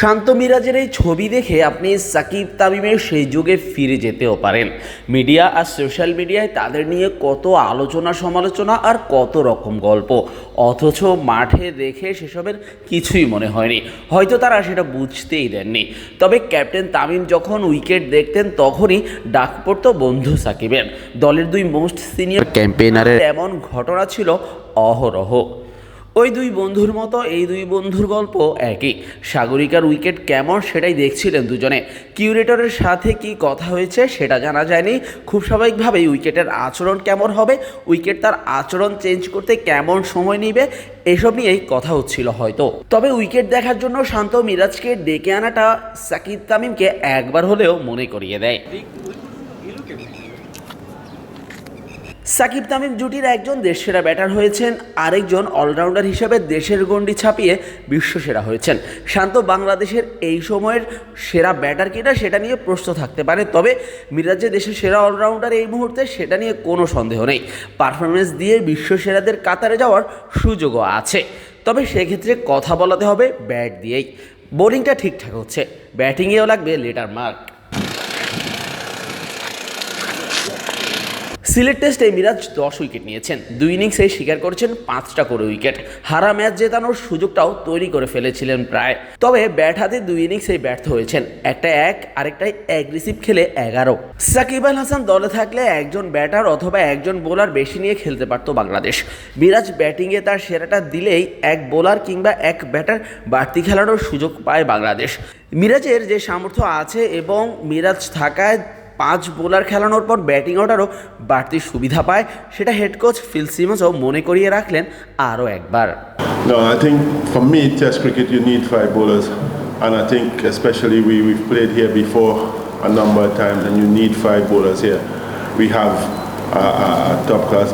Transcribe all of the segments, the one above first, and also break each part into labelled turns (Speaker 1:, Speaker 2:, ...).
Speaker 1: শান্ত মিরাজের এই ছবি দেখে আপনি সাকিব তামিমের সেই যুগে ফিরে যেতেও পারেন। মিডিয়া আর সোশ্যাল মিডিয়ায় তাদের নিয়ে কত আলোচনা সমালোচনা আর কত রকম গল্প। অথচ মাঠে দেখে সেসবের কিছুই মনে হয়নি। হয়তো তারা সেটা বুঝতেই দেননি। তবে ক্যাপ্টেন তামিম যখন উইকেট দেখতেন তখনই ডাক পড়তো বন্ধু সাকিবের। দলের দুই মোস্ট সিনিয়র ক্যাম্পেইনারের এমন ঘটনা ছিল অহরহ। ওই দুই বন্ধুর মতো, এই দুই বন্ধুর গল্প একই। সাগরিকার উইকেট কেমন সেটাই দেখছিলেন দুজনে। কিউরেটরের সাথে কি কথা হয়েছে সেটা জানা যায়নি। খুব স্বাভাবিকভাবেই উইকেটের আচরণ কেমন হবে, উইকেট তার আচরণ চেঞ্জ করতে কেমন সময় নেবে, এসব নিয়েই কথা হচ্ছিল হয়তো। তবে উইকেট দেখার জন্য শান্ত মিরাজকে ডেকে আনাটা সাকিব তামিমকে একবার হলেও মনে করিয়ে দেয়। সাকিব তামিম জুটির একজন দেশসেরা ব্যাটার হয়েছেন, আরেকজন অলরাউন্ডার হিসেবে দেশের গণ্ডি ছাপিয়ে বিশ্বসেরা হয়েছেন। শান্ত বাংলাদেশের এই সময়ের সেরা ব্যাটার কিনা সেটা নিয়ে প্রশ্ন থাকতে পারে, তবে মিরাজ দেশের সেরা অলরাউন্ডার এই মুহূর্তে সেটা নিয়ে কোনো সন্দেহ নেই। পারফরমেন্স দিয়ে বিশ্বসেরাদের কাতারে যাওয়ার সুযোগও আছে। তবে সেক্ষেত্রে কথা বলাতে হবে ব্যাট দিয়েই। বোলিংটা ঠিকঠাক হচ্ছে, ব্যাটিংয়েও লাগবে লেটার মার্ক। সিলেট টেস্টে মিরাজ দশ উইকেট নিয়েছেন। দুই ইনিংসে স্বীকার করেছেন পাঁচটা করে উইকেট। হারা ম্যাচ জেতানোর সুযোগটাও তৈরি করে ফেলেছিলেন প্রায়। তবে ব্যাট হাতে দুই ইনিংসেই ব্যর্থ হয়েছেন। একটা এক, আরেকটাই অ্যাগ্রেসিভ খেলে এগারো। সাকিব আল হাসান দলে থাকলে একজন ব্যাটার অথবা একজন বোলার বেশি নিয়ে খেলতে পারত বাংলাদেশ। মিরাজ ব্যাটিংয়ে তার সেরাটা দিলেই এক বোলার কিংবা এক ব্যাটার বাড়তি খেলানোর সুযোগ পায় বাংলাদেশ। মিরাজের যে সামর্থ্য আছে এবং মিরাজ থাকায় পাঁচ বোলার খেলানোর পর ব্যাটিং অর্ডারও বাড়তি সুবিধা পায় সেটা হেড কোচ ফিল সিমন্সও মনে করিয়ে রাখলেন আরও একবার
Speaker 2: No, I think for me, Test cricket, you need five bowlers. And I think, especially, we, we've played here before a number of times, and you need five bowlers here. We have a, a, a top class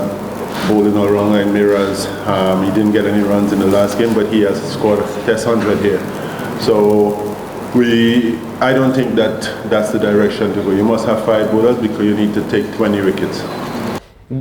Speaker 2: bowling all round in Miraz. Um, he didn't get any runs in the last game, but he has scored Test 100 here. So, we, I don't think that that's the direction to go. You must have five bowlers because you need to take 20 wickets.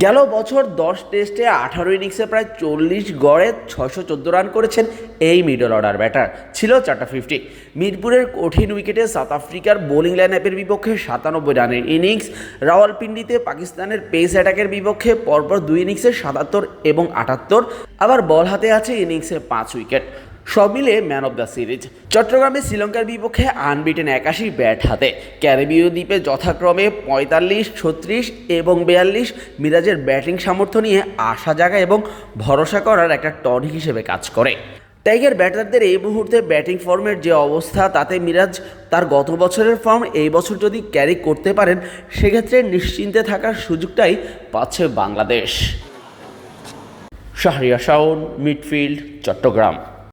Speaker 1: গেল বছর দশ টেস্টে আঠারো ইনিংসে প্রায় চল্লিশ গড়ে ছশো চোদ্দ রান করেছেন এই মিডল অর্ডার ব্যাটার ছিল চারটা ফিফটি মিরপুরের কঠিন উইকেটে সাউথ আফ্রিকার বোলিং লাইন আপের বিপক্ষে সাতানব্বই রানের ইনিংস রাওয়ালপিন্ডিতে পাকিস্তানের পেস অ্যাটাকের বিপক্ষে পরপর দুই ইনিংসে সাতাত্তর এবং আটাত্তর। আবার বল হাতে আছে ইনিংসে পাঁচ উইকেট। সব মিলে ম্যান অব দ্য সিরিজ চট্টগ্রামে শ্রীলঙ্কার বিপক্ষে আনবিটেন একাশি ব্যাট হাতে। ক্যারিবীয় দ্বীপে যথাক্রমে পঁয়তাল্লিশ, ছত্রিশ এবং বেয়াল্লিশ মিরাজের ব্যাটিং সামর্থ্য নিয়ে আশা জাগা এবং ভরসা করার একটা টনিক হিসেবে কাজ করে। টাইগার ব্যাটারদের এই মুহূর্তে ব্যাটিং ফর্মের যে অবস্থা, তাতে মিরাজ তার গত বছরের ফর্ম এই বছর যদি ক্যারি করতে পারেন, সেক্ষেত্রে নিশ্চিন্তে থাকার সুযোগটাই পাচ্ছে বাংলাদেশ। শাহরিয়া শাওন মিডফিল্ড চট্টগ্রাম।